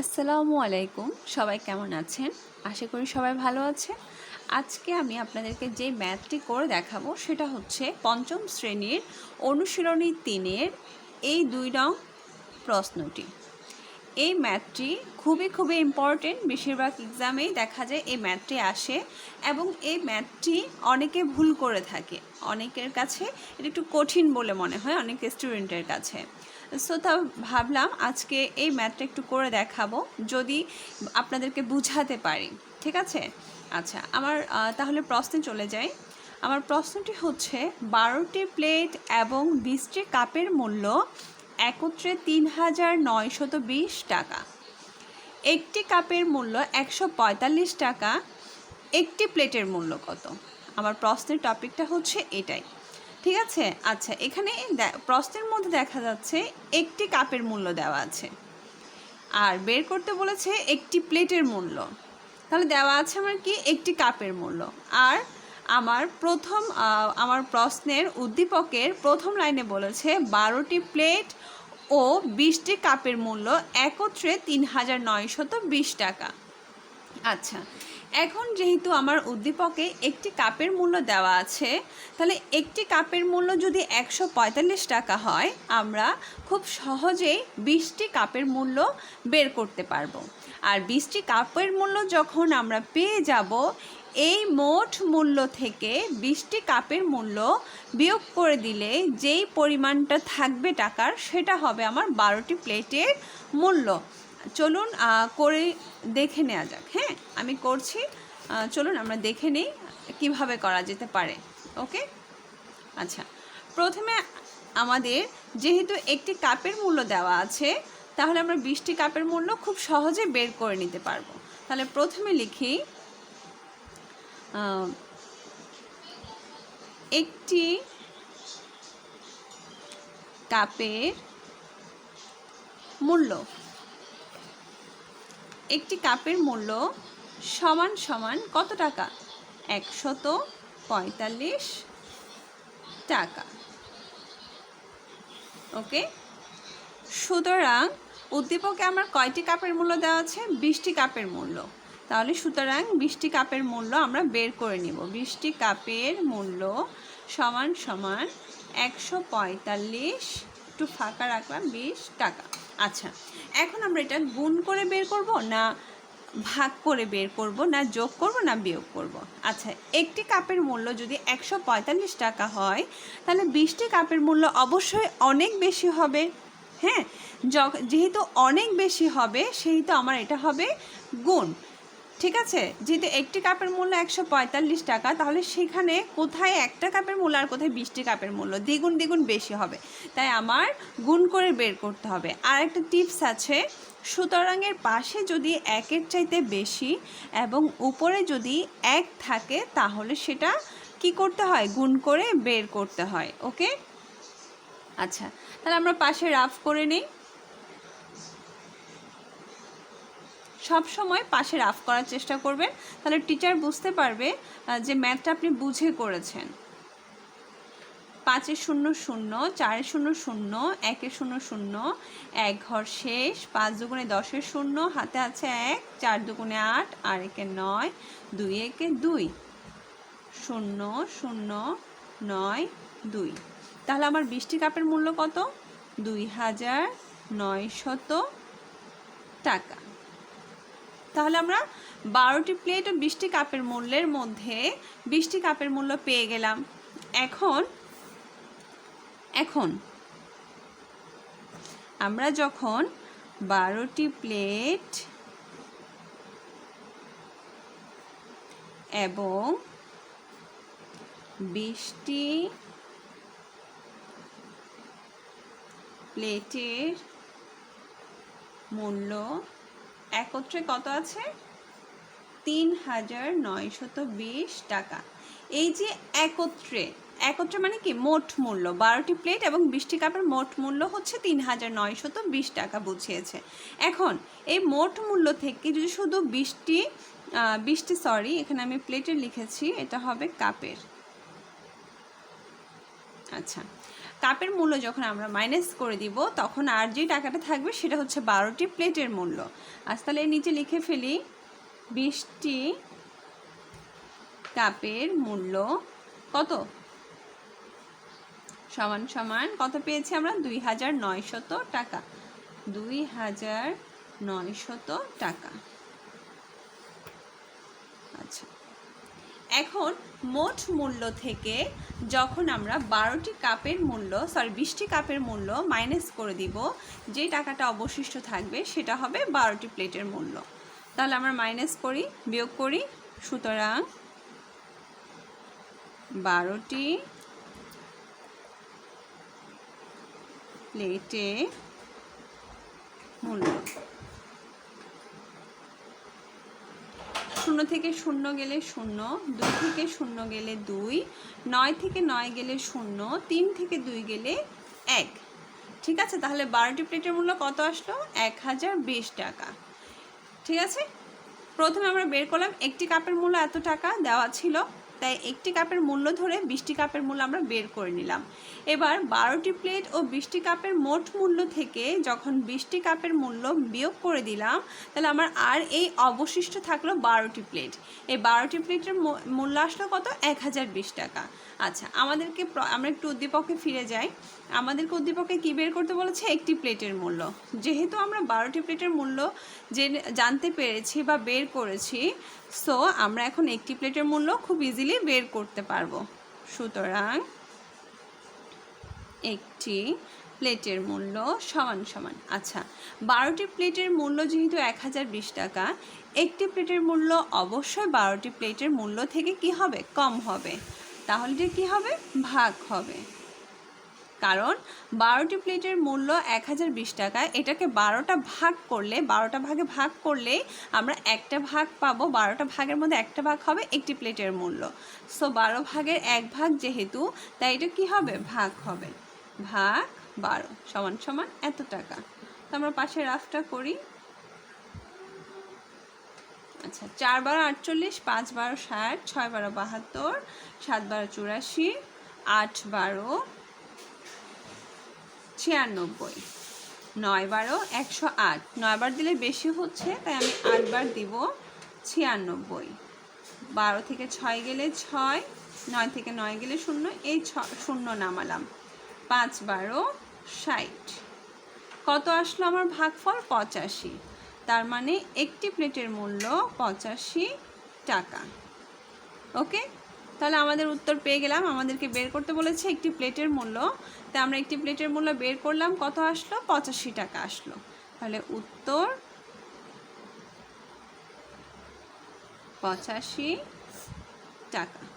আসসালামু আলাইকুম। সবাই কেমন আছেন? আশা করি সবাই ভালো আছে আজকে আমি আপনাদেরকে যে ম্যাথটি করে দেখাবো সেটা হচ্ছে পঞ্চম শ্রেণির অনুশীলনী তিনের এই দুই রং প্রশ্নটি। এই ম্যাথটি খুবই খুবই ইম্পর্টেন্ট বেশিরভাগ এক্সামেই দেখা যায় এই ম্যাথটি আসে এবং এই ম্যাথটি অনেকে ভুল করে থাকে। অনেকের কাছে এটা একটু কঠিন বলে মনে হয়, অনেক স্টুডেন্টের কাছে। সো তা ভাবলাম আজকে এই ম্যাথটা একটু করে দেখাবো, যদি আপনাদেরকে বুঝাতে পারি, ঠিক আছে? আচ্ছা আমার তাহলে প্রশ্নে চলে যাই। আমার প্রশ্নটি হচ্ছে, বারোটি প্লেট এবং বিশটি কাপের মূল্য একত্রে তিন হাজার নয়শত বিশ টাকা। একটি কাপের মূল্য একশো পঁয়তাল্লিশ টাকা, একটি প্লেটের মূল্য কত? আমার প্রশ্নের টপিকটা হচ্ছে এটাই। ঠিক আছে? আচ্ছা এখানে প্রশ্নের মধ্যে দেখা যাচ্ছে একটি কাপের মূল্য দেওয়া আছে। আর বের করতে বলেছে একটি প্লেটের মূল্য। তাহলে দেওয়া আছে আমার কি? একটি কাপের মূল্য। আর আমার প্রথম আমার প্রশ্নের উদ্দীপকের প্রথম লাইনে বলেছে বারোটি প্লেট ও বিশটি কাপের মূল্য, একত্রে তিন হাজার নয়শত বিশ টাকা। আচ্ছা। এখন যেহেতু আমার উদ্দীপকে একটি কাপের মূল্য দেওয়া আছে, তাহলে একটি কাপের মূল্য যদি একশো পঁয়তাল্লিশ টাকা হয়, আমরা খুব সহজেই বিশটি কাপের মূল্য বের করতে পারব। আর বিশটি কাপের মূল্য যখন আমরা পেয়ে যাব, এই মোট মূল্য থেকে বিশটি কাপের মূল্য বিয়োগ করে দিলে যেই পরিমাণটা থাকবে টাকার, সেটা হবে আমার বারোটি প্লেটের মূল্য। চলুন করে দেখে নেওয়া যাক। হ্যাঁ আমি করছি। চলুন, আমরা দেখে নিই কীভাবে করা যেতে পারে। ওকে? আচ্ছা প্রথমে আমাদের যেহেতু একটি কাপের মূল্য দেওয়া আছে, তাহলে আমরা বিশটি কাপের মূল্য খুব সহজে বের করে নিতে পারব। তাহলে প্রথমে লিখি একটি কাপের মূল্য। একটি কাপের মূল্য সমান সমান কত টাকা? একশত পঁয়তাল্লিশ টাকা। ওকে? সুতরাং উদ্দীপকে আমার কয়টি কাপের মূল্য দেওয়া আছে? বিশটি কাপের মূল্য। তাহলে সুতরাং বিশটি কাপের মূল্য আমরা বের করে নিব। বিশটি কাপের মূল্য সমান সমান একশো পঁয়তাল্লিশ একটু ফাঁকা রাখলাম, বিশ টাকা। আচ্ছা এখন আমরা এটা গুণ করে বের করব না ভাগ করে বের করব, না যোগ করব, না বিয়োগ করব? আচ্ছা একটি কাপের মূল্য যদি একশো পঁয়তাল্লিশ টাকা হয়, তাহলে বিশটি কাপের মূল্য অবশ্যই অনেক বেশি হবে। হ্যাঁ যেহেতু অনেক বেশি হবে সেহেতু আমার এটা হবে গুণ। ঠিক আছে? যেহেতু একটি কাপের মূল্য একশো পঁয়তাল্লিশ টাকা, তাহলে সেখানে কোথায় একটা কাপের মূল্য আর কোথায় বিশটি কাপের মূল্য? দ্বিগুণ দ্বিগুণ বেশি হবে। তাই আমার গুণ করে বের করতে হবে। আর একটা টিপস আছে, সুতরাংয়ের পাশে যদি একের চাইতে বেশি এবং উপরে যদি এক থাকে, তাহলে সেটা কি করতে হয়? গুণ করে বের করতে হয়। ওকে? আচ্ছা তাহলে আমরা পাশে রাফ করে নিই। সব সময় পাশে রাফ করার চেষ্টা করবেন। তাহলে টিচার বুঝতে পারবে যে ম্যাথটা আপনি বুঝে করেছেন। পাঁচে শূন্য শূন্য, চারে শূন্য শূন্য, একে শূন্য শূন্য, এক ঘর শেষ, পাঁচ দুগুণে দশের শূন্য, হাতে আছে এক, চার দুগুণে আট, আর একে নয়, দুই একে দুই। শূন্য শূন্য নয় দুই। তাহলে আমার বৃষ্টি কাপের মূল্য কত? দুই হাজার নয়শত টাকা। তাহলে আমরা বারোটি প্লেট ও বিশটি কাপের মূল্যের মধ্যে বিশটি কাপের মূল্য পেয়ে গেলাম। এখন এখন আমরা যখন বারোটি প্লেট এবং বিশটি প্লেটের মূল্য একত্রে কত আছে? তিন হাজার নয়শত বিশ টাকা। এই যে একত্রে একত্রে মানে কি? মোট মূল্য। বারোটি প্লেট এবং বিশটি কাপের মোট মূল্য হচ্ছে তিন হাজার নয়শত বিশ টাকা বুঝিয়েছে। এখন, এই মোট মূল্য থেকে যদি শুধু বিশটি বিশটি, সরি, এখানে আমি প্লেটের লিখেছি, এটা হবে কাপের। আচ্ছা কাপের মূল্য যখন আমরা মাইনাস করে দিব, তখন আর যে টাকাটা থাকবে সেটা হচ্ছে বারোটি প্লেটের মূল্য। আজ তাহলে নিচে লিখে ফেলি, বিশটি কাপের মূল্য কত? সমান সমান কত পেয়েছি আমরা? দুই হাজার নয়শত টাকা। দুই হাজার নয়শত টাকা আচ্ছা এখন মোট মূল্য থেকে যখন আমরা বারোটি কাপের মূল্য সরি বিশটি কাপের মূল্য মাইনাস করে দিব, যে টাকাটা অবশিষ্ট থাকবে সেটা হবে বারোটি প্লেটের মূল্য। তাহলে আমরা মাইনাস করি, বিয়োগ করি, সুতরাং বারোটি প্লেটে মূল্য। শূন্য থেকে শূন্য গেলে শূন্য, দুই থেকে শূন্য গেলে দুই, নয় থেকে নয় গেলে শূন্য, তিন থেকে দুই গেলে এক। ঠিক আছে? তাহলে বারোটি প্লেটের মূল্য কত আসলো? এক হাজার বিশ টাকা। ঠিক আছে? প্রথমে আমরা বের করলাম, একটি কাপের মূল্য এত টাকা দেওয়া ছিল। তাই একটি কাপের মূল্য ধরে বিশটি কাপের মূল্য আমরা বের করে নিলাম। এবার বারোটি প্লেট ও বিশটি কাপের মোট মূল্য থেকে যখন বিশটি কাপের মূল্য বিয়োগ করে দিলাম, তাহলে আমার আর এই অবশিষ্ট থাকল বারোটি প্লেট। এই বারোটি প্লেটের মূল্য আসলো কত? এক হাজার বিশ টাকা। আচ্ছা আমাদেরকে আমরা একটু উদ্দীপকে ফিরে যাই। আমাদেরকে উদ্দীপকে কী বের করতে বলেছে? একটি প্লেটের মূল্য। যেহেতু আমরা বারোটি প্লেটের মূল্য যে জানতে পেরেছি বা বের করেছি, সো আমরা এখন একটি প্লেটের মূল্য খুব ইজিলি বের করতে পারব। সুতরাং একটি প্লেটের মূল্য সমান সমান। আচ্ছা বারোটি প্লেটের মূল্য যেহেতু এক হাজার বিশ টাকা, একটি প্লেটের মূল্য অবশ্যই বারোটি প্লেটের মূল্য থেকে কি হবে? কম হবে। তাহলে কী হবে? ভাগ হবে। কারণ বারোটি প্লেটের মূল্য এক হাজার বিশ টাকা এটাকে বারোটা ভাগ করলে, বারোটা ভাগে ভাগ করলে আমরা একটা ভাগ পাবো। বারোটা ভাগের মধ্যে একটা ভাগ হবে একটি প্লেটের মূল্য। সো বারো ভাগের এক ভাগ যেহেতু, তাই এটা কী হবে? ভাগ হবে। ভাগ বারো সমান সমান এত টাকা। তো আমরা পাশে রাফটা করি। আচ্ছা চার বারো আটচল্লিশ, পাঁচ বারো ষাট, ছয় বারো বাহাত্তর, সাত বারো চুরাশি, আট বারো ছিয়ানব্বই। নয় বারো একশো আট। নয়বার দিলে বেশি হচ্ছে, তাই আমি আটবার দিব ছিয়ানব্বই। বারো থেকে ছয় গেলে ছয়, নয় থেকে নয় গেলে শূন্য, এই ছ, শূন্য নামালাম। পাঁচ বারো ষাট। কত আসলো আমার ভাগফল? পঁচাশি। তার মানে একটি প্লেটের মূল্য পঁচাশি টাকা। ওকে? তাহলে আমাদের উত্তর পেয়ে গেলাম। আমাদেরকে বের করতে বলেছে একটি প্লেটের মূল্য। তাই আমরা একটি প্লেটের মূল্য বের করলাম। কত আসলো? পঁচাশি টাকা আসলো। তাহলে উত্তর পঁচাশি টাকা।